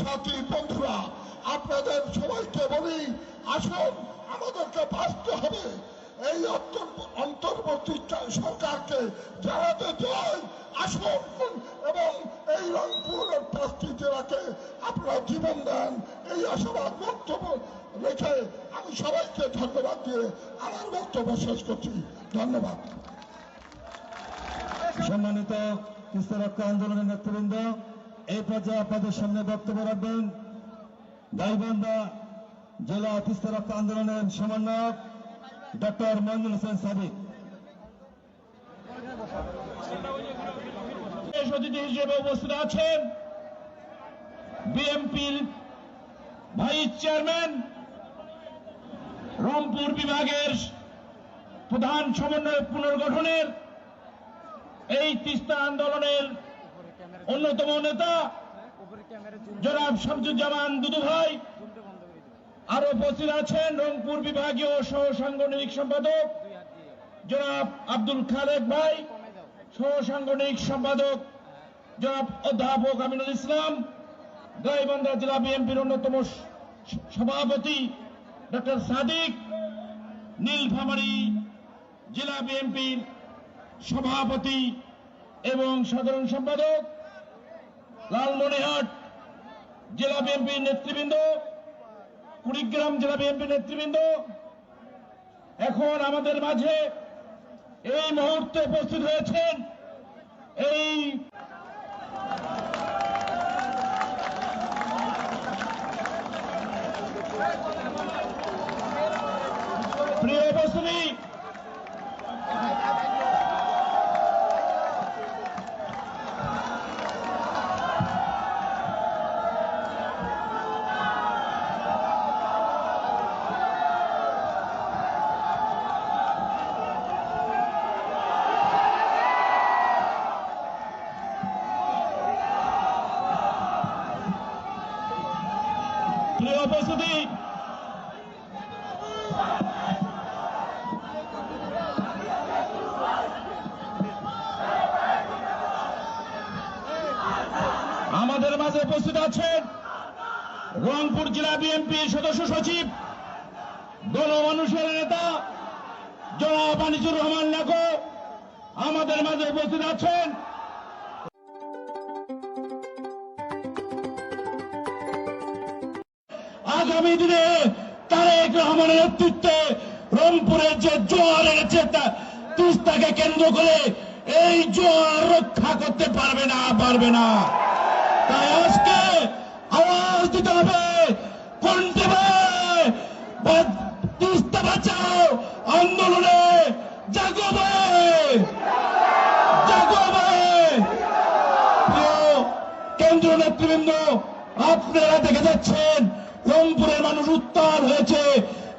সাথী বন্ধুরা, আপনাদের সবাইকে বলি, আসুন, আমাদেরকে বাঁচতে হবে। এই অন্তর্বর্তী সরকারকে জানাতে চাই, আসুন। এবং এই রংপুরের পাঁচটি জেলাকে আপনারা জীবন দেন। এই আশাবাদ বক্তব্য রেখে আমি সবাইকে ধন্যবাদ দিয়ে আমার বক্তব্য শেষ করছি। ধন্যবাদ। সম্মানিত তিস্তা আন্দোলনের নেতৃবৃন্দ এই পর্যায়ে আপনাদের সামনে বক্তব্য রাখবেন। গাইবান্ধা জেলা রক্ষা আন্দোলনের সমন্বয়ক ডক্টর মঞ্জুর হোসেন সাদিক। হিসেবে উপস্থিত আছেন বিএনপির ভাইস চেয়ারম্যান, রংপুর বিভাগের প্রধান সমন্বয় পুনর্গঠনের এই তিস্তা আন্দোলনের অন্যতম নেতা জনাব শামসুজ্জামান দুদু ভাই আরও উপস্থিত আছেন রংপুর বিভাগীয় সহ সাংগঠনিক সম্পাদক জনাব আব্দুল খালেক ভাই সহ সাংগঠনিক সম্পাদক জনাব অধ্যাপক আমিনুল ইসলাম, গাইবান্ধা জেলা বিএনপির অন্যতম সভাপতি ডক্টর সাদিক, নীলফামারী জেলা বিএনপির সভাপতি এবং সাধারণ সম্পাদক লালমনিহাট জেলা বিএনপির নেতৃবৃন্দ, কুড়িগ্রাম জেলা বিএনপির নেতৃবৃন্দ, এখন আমাদের মাঝে এই মুহূর্তে উপস্থিত হয়েছেন এই প্রিয় উপস্থিতি আমাদের মাঝে উপস্থিত আছেন রংপুর জেলা বিএনপি সদস্য সচিব, গণমানুষের নেতা জনাব আনিসুর রহমান নাকো। আমাদের মাঝে উপস্থিত আছেন আগামী দিনে তারেক রহমানের নেতৃত্বে রংপুরের যে জোয়ার এনেছে তা তিস্তাকে কেন্দ্র করে এই জোয়ার রক্ষা করতে পারবে না পারবে না। তাই আজকে আওয়াজ দিতে হবে বা- তিস্তা বাঁচাও, আন্দোলনে জাগো ভাই জাগো ভাই প্রিয় কেন্দ্রীয় নেতৃবৃন্দ, আপনারা দেখে যাচ্ছেন রংপুরের মানুষ উত্তাল হয়েছে,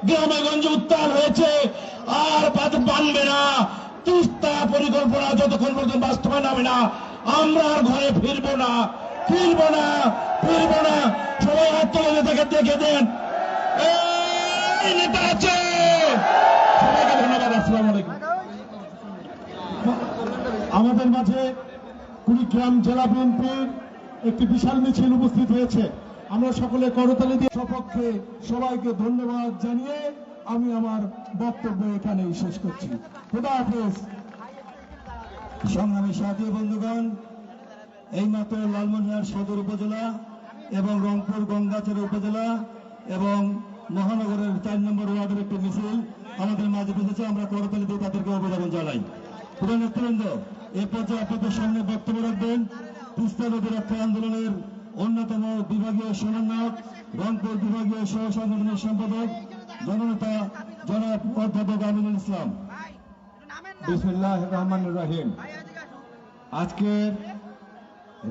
গ্রামে গঞ্জে উত্তাল হয়েছে, আর বানবে না। তিস্তা পরিকল্পনা যতক্ষণ পর্যন্ত বাস্তবায়ন হবে না, আমরা আর ঘরে ফিরবো না। ফিরবো না ফিরবো না। সবাই হাত তুলে নেতাকে দেখে দেন। আমাদের মাঝে কুড়িগ্রাম জেলা বিএনপির একটি বিশাল মিছিল উপস্থিত হয়েছে। আমরা সকলে করতালি দিয়ে সপক্ষে সবাইকে ধন্যবাদ জানিয়ে আমি আমার বক্তব্য এখানেই শেষ করছি। খুদা হাফেজ। সংগ্রামী সাথী বন্ধুগণ, এইমাত্র লালমনিরহাট সদর উপজেলা এবং রংপুর গঙ্গাচর উপজেলা এবং মহানগরের চার নম্বর ওয়ার্ডের একটি মিছিল আমাদের মাঝে এসেছে আমরা করতালি দিয়ে তাদেরকে অভিনন্দন জানাই। প্রধান নেতৃবৃন্দ, এ পর্যায়ে আপনাদের সামনে বক্তব্য রাখবেন। তিস্তা নদী রক্ষা আন্দোলনের অন্যতম বিভাগীয় সমন্বয়ক, রংপুর বিভাগীয় সহ সংগঠনের সম্পাদক, জননেতা, জনাব অধ্যাপক আমিনুল ইসলাম। বিসমুল্লাহ রহমান রাহিম আজকের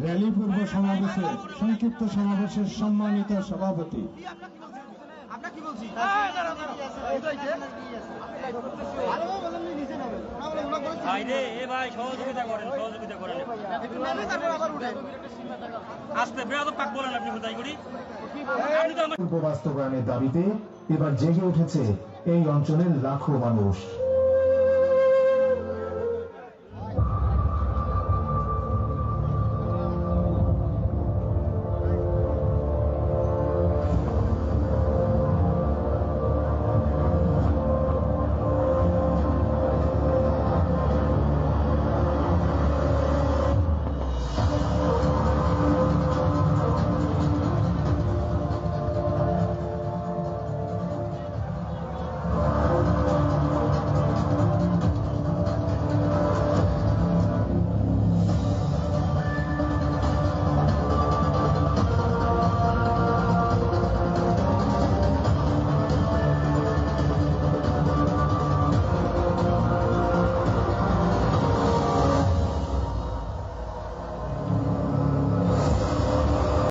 র্যালি পূর্ব সমাবেশে, সংক্ষিপ্ত সমাবেশের সম্মানিত সভাপতি বাস্তবায়নের দাবিতে এবার জেগে উঠেছে এই অঞ্চলের লাখো মানুষ।